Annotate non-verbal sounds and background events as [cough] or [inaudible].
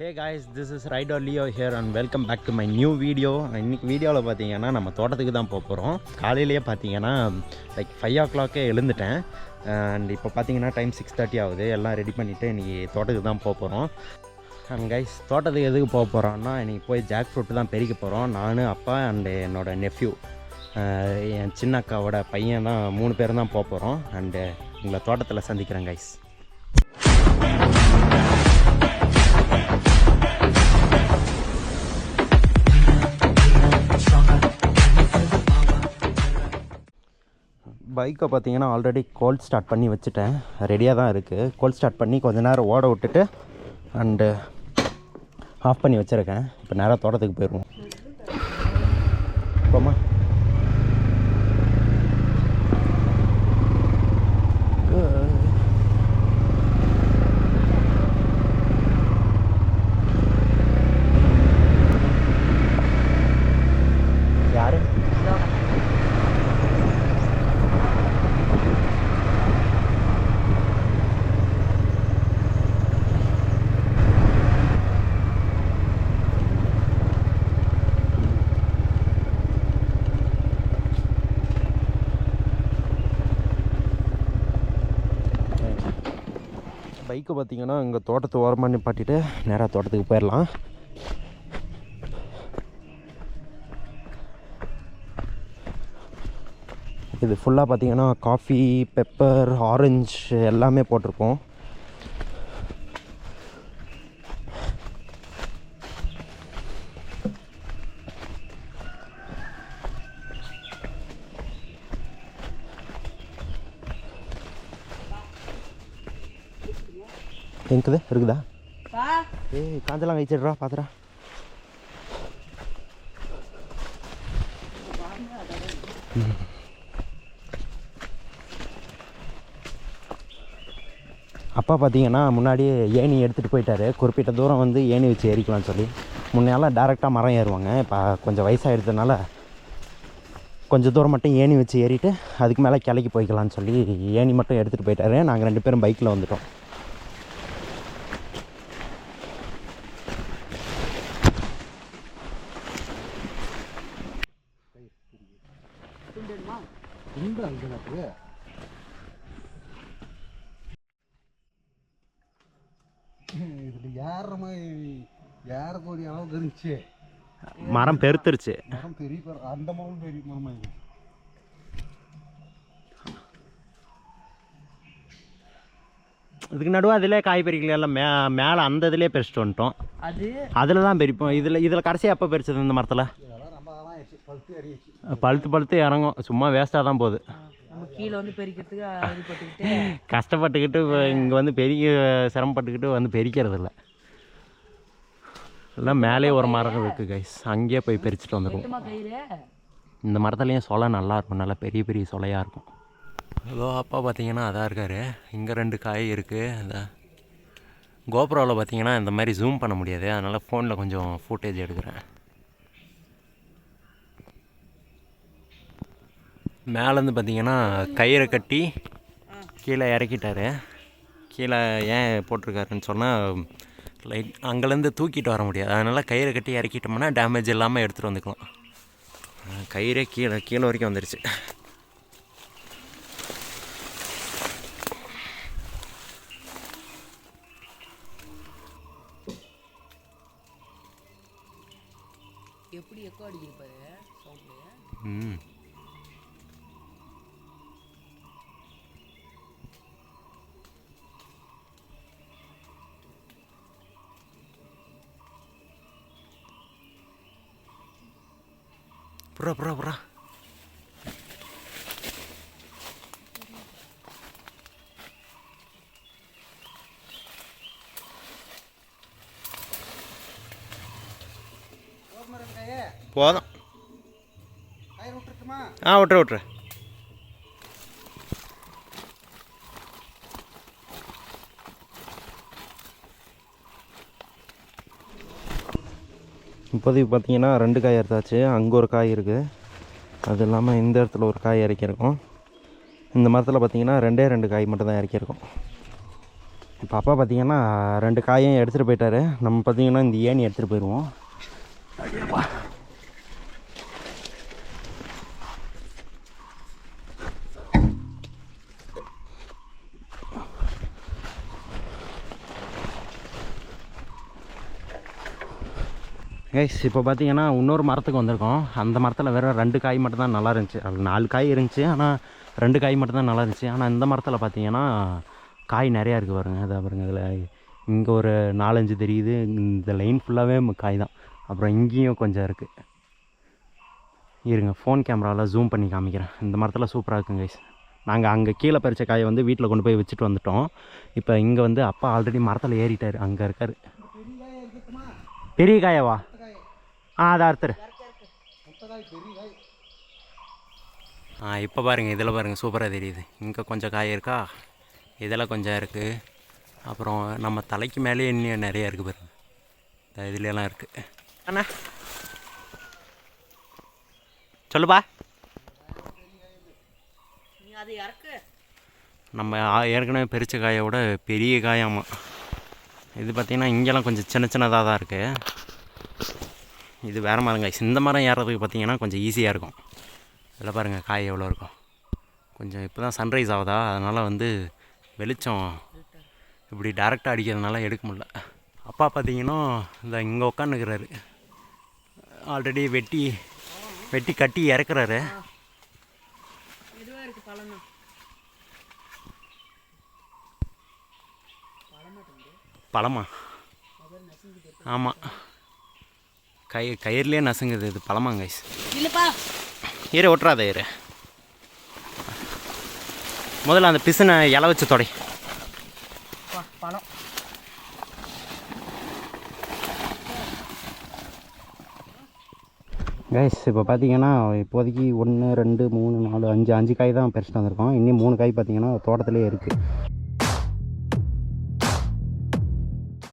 Hey guys this is right Leo here and welcome back to my new video இன்னைக்கு வீடியோவில் பார்த்தீங்கன்னா நம்ம தோட்டத்துக்கு தான் போக போகிறோம் காலையிலேயே பார்த்தீங்கன்னா லைக் ஃபைவ் ஓ கிளாக்கே எழுந்துட்டேன். அண்ட் இப்போ பார்த்தீங்கன்னா டைம் சிக்ஸ் தேர்ட்டி ஆகுது. எல்லாம் ரெடி பண்ணிவிட்டு இன்றைக்கி தோட்டத்துக்கு தான் போக போகிறோம் அண்ட் கைஸ் தோட்டத்துக்கு எதுக்கு போக போகிறோன்னா இன்றைக்கி போய் ஜாக் ஃப்ரூட் தான் பெருக்க போகிறோம் நான் அப்பா அண்டு என்னோட நெஃப்யூ என் சின்ன அக்காவோட பையன் தான் மூணு பேரும் தான் போக போகிறோம் அண்டு உங்களை தோட்டத்தில் சந்திக்கிறேன் கைஸ் பைக்கை பார்த்தீங்கன்னா ஆல்ரெடி கோல்ட் ஸ்டார்ட் பண்ணி வச்சுட்டேன். ரெடியாக தான் இருக்குது கோல்ட் ஸ்டார்ட் பண்ணி கொஞ்ச நேரம் ஓட விட்டுட்டு அண்டு ஆஃப் பண்ணி வச்சுருக்கேன். இப்போ நேராக தோட்டத்துக்கு போயிடுவோம். பைக்கை பார்த்தீங்கன்னா இங்கே தோட்டத்து ஓரமாக நிப்பாட்டிட்டு நேராக தோட்டத்துக்கு போயிடலாம் இது ஃபுல்லாக பார்த்தீங்கன்னா காஃபி பெப்பர் ஆரஞ்சு எல்லாமே போட்டிருக்கோம் எங்குது இருக்குதா? ஏய் காஞ்செல்லாம் வச்சிடுறா பார்த்துடா அப்பா பார்த்தீங்கன்னா முன்னாடியே ஏணி எடுத்துகிட்டு போயிட்டாரு. குறிப்பிட்ட தூரம் வந்து ஏணி வச்சு ஏறிக்கலாம்னு சொல்லி. முன்னெல்லாம் டேரெக்டாக மரம் ஏறுவாங்க. இப்போ கொஞ்சம் வயசாகிடுறதுனால கொஞ்சம் தூரம் மட்டும் ஏணி வச்சு ஏறிட்டு அதுக்கு மேலே கிளைக்கு போய்க்கலாம்னு சொல்லி ஏணி மட்டும் எடுத்துகிட்டு போயிட்டாரு. நாங்கள் ரெண்டு பேரும் பைக்கில் வந்துட்டோம். உண்டு அங்கே எனக்கு இதில் ஏறுற மாதிரி ஏறக்கூடிய அளவுக்கு இருந்துச்சு. மரம் பெருத்துருச்சு. மரம் பெரிய மரம் அந்த மரம் பெரிய இருக்கு இதுக்கு நடுவு அதிலே காய் பறிக்கல எல்லாம் மே மேலே அந்த இதுலேயே பறிச்சுட்டு வந்துட்டோம். அது? அதில் தான் பறிப்போம் இதில் இதில் கடைசியாக எப்போ பறிச்சது இந்த மரத்தில் இதெல்லாம் ரொம்ப தான் ஆயிடுச்சு பழுத்து பழுத்து இறங்கும். சும்மா வேஸ்ட்டாக தான் போகுது. நம்ம கீழே வந்து பெருக்கிறதுக்கு [laughs] கஷ்டப்பட்டுக்கிட்டு இங்கே வந்து பெரிய சிரமப்பட்டுக்கிட்டு வந்து பெரிக்கிறது இல்லை எல்லாம் மேலே ஒரு மரம் இருக்குது கைஸ் அங்கேயே போய் பறிச்சுட்டு வந்துடுவோம் இந்த மரத்துலேயும் சொலை நல்லா இருக்கும். நல்லா பெரிய பெரிய சொலையாக இருக்கும். ஹலோ அப்பா பார்த்தீங்கன்னா அதான் இருக்கார். இங்கே ரெண்டு காய் இருக்குது அந்த கோப்ரோவில் பார்த்தீங்கன்னா இந்த மாதிரி ஜூம் பண்ண முடியாது. அதனால் ஃபோனில் கொஞ்சம் ஃபுட்டேஜ் எடுக்கிறேன். மேலேருந்து பார்த்தீங்கன்னா கயிறை கட்டி கீழே இறக்கிட்டாரு. கீழே ஏன் போட்டிருக்காருன்னு சொன்னால் லைட் அங்கேருந்து தூக்கிட்டு வர முடியாது. அதனால் கயிறை கட்டி இறக்கிட்டோம்னா டேமேஜ் இல்லாமல் எடுத்துகிட்டு வந்துக்கலாம். கயிறே கீழே கீழே வரைக்கும் வந்துருச்சு. எப்படி எக்கோ அடிக்கிறப்பாரு சவுண்டு ம். புறா புறா புறா போதும். ஆ விட்ரு விட்ரு இப்போதைக்கு பார்த்தீங்கன்னா ரெண்டு காய் எடுத்தாச்சு அங்கே ஒரு காய் இருக்குது அது இல்லாமல் இந்த இடத்துல ஒரு காய் இறக்கியிருக்கோம். இந்த மரத்தில் பார்த்தீங்கன்னா ரெண்டே ரெண்டு காய் மட்டும் தான் இறக்கியிருக்கோம். இப்போ அப்பா பார்த்தீங்கன்னா ரெண்டு காயும் எடுத்துகிட்டு போயிட்டாரு. நம்ம பார்த்தீங்கன்னா இந்த ஏணி எடுத்துகிட்டு போயிடுவோம் கைஸ் இப்போ பார்த்தீங்கன்னா இன்னொரு மரத்துக்கு வந்திருக்கோம். அந்த மரத்தில் வெறும் ரெண்டு காய் மட்டும் தான் நல்லா இருந்துச்சு. அது நாலு காய் இருந்துச்சு ஆனால் ரெண்டு காய் மட்டும் தான் நல்லா இருந்துச்சு. ஆனால் இந்த மரத்தில் பார்த்தீங்கன்னா காய் நிறையா இருக்குது பாருங்கள் அதை பாருங்கள் இதில் இங்கே ஒரு நாலஞ்சு தெரியுது. இந்த லைன் ஃபுல்லாகவே காய் தான். அப்புறம் இங்கேயும் கொஞ்சம் இருக்குது இருங்க ஃபோன் கேமராவில் ஜூம் பண்ணி காமிக்கிறேன். இந்த மரத்தில் சூப்பராக இருக்குங்க கைஸ் நாங்கள் அங்கே கீழே பறித்த காயை வந்து வீட்டில் கொண்டு போய் வச்சுட்டு வந்துட்டோம். இப்போ இங்கே வந்து அப்பா ஆல்ரெடி மரத்தில் ஏறிட்டார். அங்கே இருக்கார். பெரிய காயவா? ஆ அதை அறுத்துரு ஆ இப்போ பாருங்கள் இதில் பாருங்கள் சூப்பராக தெரியுது. இங்கே கொஞ்சம் காய் இருக்கா? இதில் கொஞ்சம் இருக்குது அப்புறம் நம்ம தலைக்கு மேலே இன்னும் நிறைய இருக்குது பாருங்க. இந்த இதுலலாம் இருக்குது அண்ணா. சொல்லுப்பா. நீ அதை இறக்கு. நம்ம ஏற்கனவே பெரிச்ச காயை விட பெரிய காயாமா இது பார்த்திங்கன்னா இங்கெல்லாம் கொஞ்சம் சின்ன சின்னதாக தான் இருக்குது இது வேறு மரங்க இந்த மரம் ஏறுறதுக்கு பார்த்தீங்கன்னா கொஞ்சம் ஈஸியாக இருக்கும். இதில் பாருங்கள் காய் எவ்வளோ இருக்கும். கொஞ்சம் இப்போ தான் சன்ரைஸ் ஆகுதா? அதனால் வந்து வெளிச்சம் இப்படி டேரெக்டாக அடிக்கிறதுனால எடுக்க முடியல. அப்பா பார்த்தீங்கன்னா இந்த இங்கே உட்காந்துக்கிறாரு ஆல்ரெடி வெட்டி வெட்டி கட்டி இறக்குறாரு. பழமா ஆமாம் கை கயிறுலேயே நசுங்குது இது பழமாங்க guys. இல்லைப்பா. இரு ஒட்டுறாத இரு. முதல்ல அந்த பிசுனை இலை வச்சு தொடை. பழம். கைஸ் இப்போ பார்த்தீங்கன்னா இப்போதைக்கு ஒன்று ரெண்டு மூணு நாலு அஞ்சு அஞ்சு காய் தான் பறிச்சுட்டு வந்திருக்கோம். இன்னும் மூணு காய் பார்த்தீங்கன்னா தோட்டத்திலே இருக்குது